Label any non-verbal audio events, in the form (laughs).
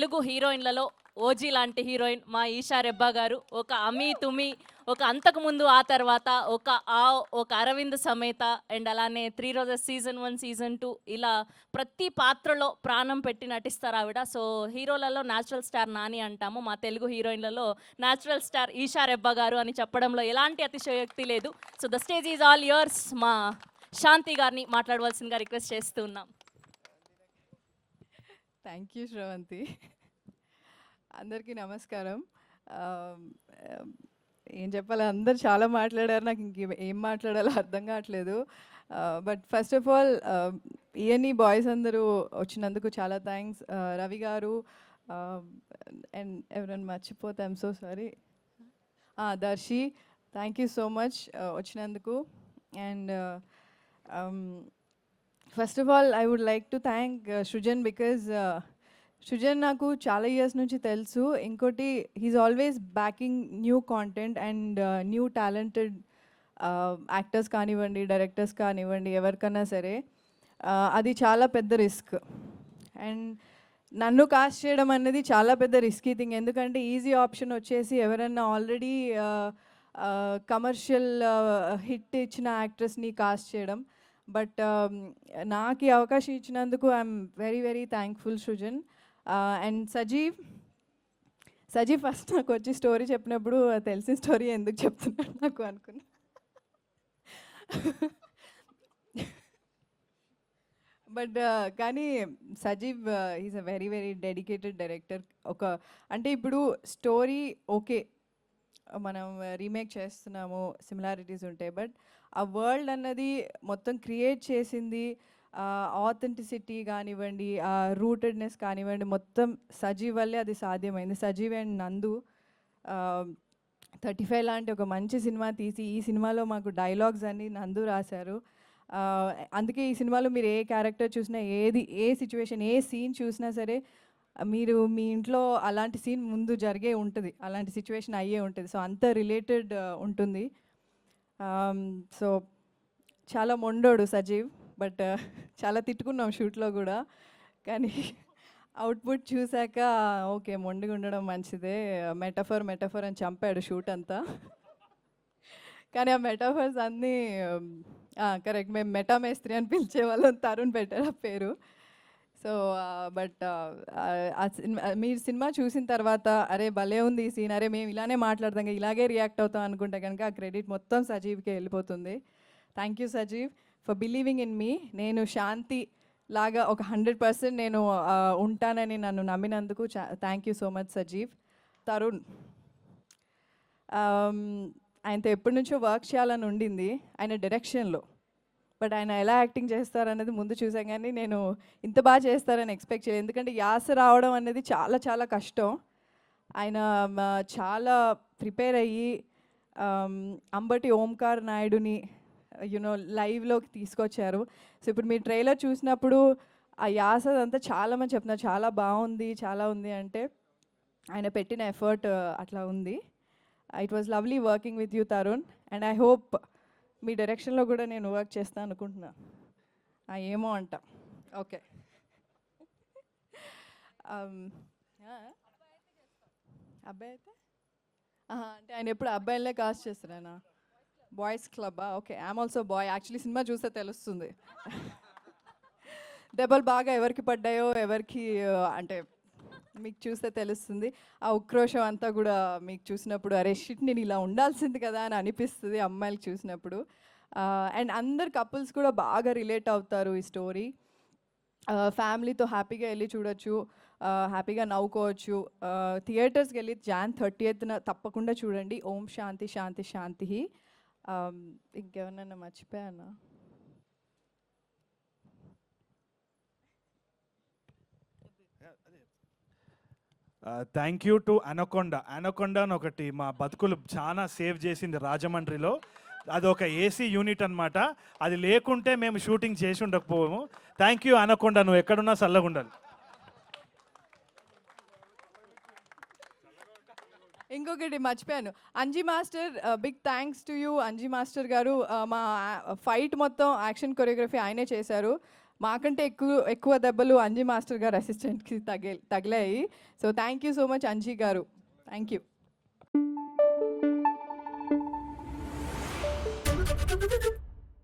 తెలుగు హీరోయిన్లలో ఓజీ లాంటి హీరోయిన్ మా ఈషా రెబ్బా గారు ఒక అమి తుమి ఒక అంతకు ముందు ఆ తర్వాత ఒక ఆ ఒక అరవింద్ సమేత అండ్ అలానే three roses season one season two ఇలా ప్రతి పాత్రలో ప్రాణం పెట్టి నటిస్తారు ఆవిడ. సో హీరోలలో న్యాచురల్ స్టార్ నాని అంటాము. మా తెలుగు హీరోయిన్లలో న్యాచురల్ స్టార్ ఈషా రెబ్బా గారు అని చెప్పడంలో ఎలాంటి అతిశయోక్తి లేదు. So the stage is all yours మా శాంతి గారిని మాట్లాడవలసిందిగా రిక్వెస్ట్ చేస్తున్నాం థ్యాంక్ యూ శ్రవంతి. అందరికీ నమస్కారం. ఏం చెప్పాలి అందరు చాలా మాట్లాడారు నాకు ఇంక ఏం మాట్లాడాలో అర్థం కావట్లేదు. But first of all ENE boys అందరూ వచ్చినందుకు చాలా థ్యాంక్స్. రవి గారు అండ్ ఎవరైనా మర్చిపోతే I'm so sorry. Darshi thank you so much వచ్చినందుకు. And first of all I would like to thank Srujan because Srujan నాకు చాలా ఇయర్స్ నుంచి తెలుసు. ఇంకోటి he's always backing new content and new talented actors కానివ్వండి directors కానివ్వండి ఎవరికైనా సరే uh, అది చాలా పెద్ద రిస్క్ అండ్ నన్ను కాస్ట్ చేయడం అనేది చాలా పెద్ద రిస్కీ థింగ్ ఎందుకంటే ఈజీ ఆప్షన్ వచ్చేసి ఎవరన్నా ఆల్రెడీ కమర్షియల్ హిట్ ఇచ్చిన యాక్ట్రెస్ని కాస్ట్ చేయడం. బట్ um, నాకు ఈ అవకాశం ఇచ్చినందుకు I'm very very thankful Srujan and Sajeev Sajeev first నాకు వచ్చి స్టోరీ చెప్పినప్పుడు తెలిసిన స్టోరీ ఎందుకు చెప్తున్నాడు నాకు అనుకున్నా. (laughs) బట్ uh, కానీ Sajeev is a very very dedicated director ఒక అంటే ఇప్పుడు స్టోరీ ఓకే మనం రీమేక్ చేస్తున్నాము సిమిలారిటీస్ ఉంటాయి బట్ ఆ వరల్డ్ అన్నది మొత్తం క్రియేట్ చేసింది ఆథెంటిసిటీ కానివ్వండి ఆ రూటెడ్నెస్ కానివ్వండి మొత్తం సజీవ్ వల్లే అది సాధ్యమైంది. Sajeev and Nandu thirty five లాంటి ఒక మంచి సినిమా తీసి ఈ సినిమాలో మాకు డైలాగ్స్ అన్ని నందు రాశారు. అందుకే ఈ సినిమాలో మీరు ఏ క్యారెక్టర్ చూసినా ఏది ఏ సిచ్యువేషన్ ఏ సీన్ చూసినా సరే మీరు మీ ఇంట్లో అలాంటి సీన్ ముందు జరిగే ఉంటుంది. అలాంటి సిచ్యువేషన్ అయ్యే ఉంటుంది. సో అంత రిలేటెడ్ ఉంటుంది. Um, సో చాలా మొండోడు సజీవ్ బట్ uh, చాలా తిట్టుకున్నాం షూట్లో కూడా. కానీ అవుట్పుట్ చూశాక ఓకే మొండిగా ఉండడం మంచిదే. మెటఫర్ మెటఫర్ అని చంపాడు షూట్ అంతా. కానీ ఆ మెటాఫర్స్ అన్నీ um, కరెక్ట్. మేము మెటామేస్త్రి అని పిలిచే వాళ్ళం తరుణ్ పెట్టారు ఆ పేరు. సో బట్ ఆ సినిమా మీరు సినిమా చూసిన తర్వాత అరే భలే ఉంది ఈ సీన్ అరే మేము ఇలానే మాట్లాడదాం ఇలాగే రియాక్ట్ అవుతాం అనుకుంటే కనుక ఆ క్రెడిట్ మొత్తం సజీవ్కే వెళ్ళిపోతుంది. Thank you Sajeev for believing in me. నేను శాంతి లాగా ఒక హండ్రెడ్ పర్సెంట్ నేను ఉంటానని నన్ను నమ్మినందుకు thank you so much Sajeev. Tarun ఆయనతో ఎప్పటి నుంచో వర్క్ చేయాలని ఉండింది ఆయన డైరెక్షన్లో బట్ ఆయన ఎలా యాక్టింగ్ చేస్తారనేది ముందు చూసాం కానీ నేను ఇంత బాగా చేస్తారని ఎక్స్పెక్ట్ చేయలేదు. ఎందుకంటే యాస రావడం అనేది చాలా చాలా కష్టం. ఆయన చాలా ప్రిపేర్ అయ్యి అంబటి ఓంకార్ నాయుడుని యునో లైవ్లోకి తీసుకొచ్చారు. సో ఇప్పుడు మీ ట్రైలర్ చూసినప్పుడు ఆ యాస అంతా చాలామంది చెప్తున్నారు చాలా బాగుంది చాలా ఉంది అంటే ఆయన పెట్టిన ఎఫర్ట్ అట్లా ఉంది. It was lovely working with you Tarun. And I hope మీ డైరెక్షన్లో కూడా నేను వర్క్ చేస్తాను అనుకుంటున్నా. ఆ, ఏమో అంట. ఓకే. Um, అబ్బాయి అయితే? అంటే ఆయన ఎప్పుడు అబ్బాయిలే కాస్ట్ చేస్తారా boys క్లబ్బా okay I'm also boy actually cinema చూస్తే తెలుస్తుంది. (laughs) దెబ్బలు బాగా ఎవరికి పడ్డాయో ఎవరికి అంటే మీకు చూస్తే తెలుస్తుంది. ఆ ఉక్రోషం అంతా కూడా మీకు చూసినప్పుడు అరే షిట్ నేను ఇలా ఉండాల్సింది కదా అని అనిపిస్తుంది అమ్మాయిలకు చూసినప్పుడు. అండ్ అందరు కపుల్స్ కూడా బాగా రిలేట్ అవుతారు ఈ స్టోరీ. ఫ్యామిలీతో హ్యాపీగా వెళ్ళి చూడొచ్చు హ్యాపీగా నవ్వుకోవచ్చు. థియేటర్స్కి వెళ్ళి జాన్ థర్టీ ఎయిత్న తప్పకుండా చూడండి. ఓం శాంతి శాంతి శాంతి ఇంకేమన్నా మర్చిపోయానా? Thank you to Anaconda Anaconda అని ఒకటి మా బతుకులు చాలా సేవ్ చేసింది రాజమండ్రిలో. అది ఒక ఏసీ యూనిట్ అన్నమాట. అది లేకుంటే మేము షూటింగ్ చేసి ఉండకపోము థ్యాంక్ యూ అనకొండ నువ్వు ఎక్కడున్నా చల్లగా ఉండాలి. ఇంకొకటి మర్చిపోయాను. Anji master big thanks to you Anji master garu. Uh, మా uh, ఫైట్ మొత్తం యాక్షన్ కొరియోగ్రఫీ ఆయనే చేశారు. మాకంటే ఎక్కువ ఎక్కువ దెబ్బలు అంజీ మాస్టర్ గారు అసిస్టెంట్కి తగిలి తగిలాయి. So thank you so much Anji garu. Thank you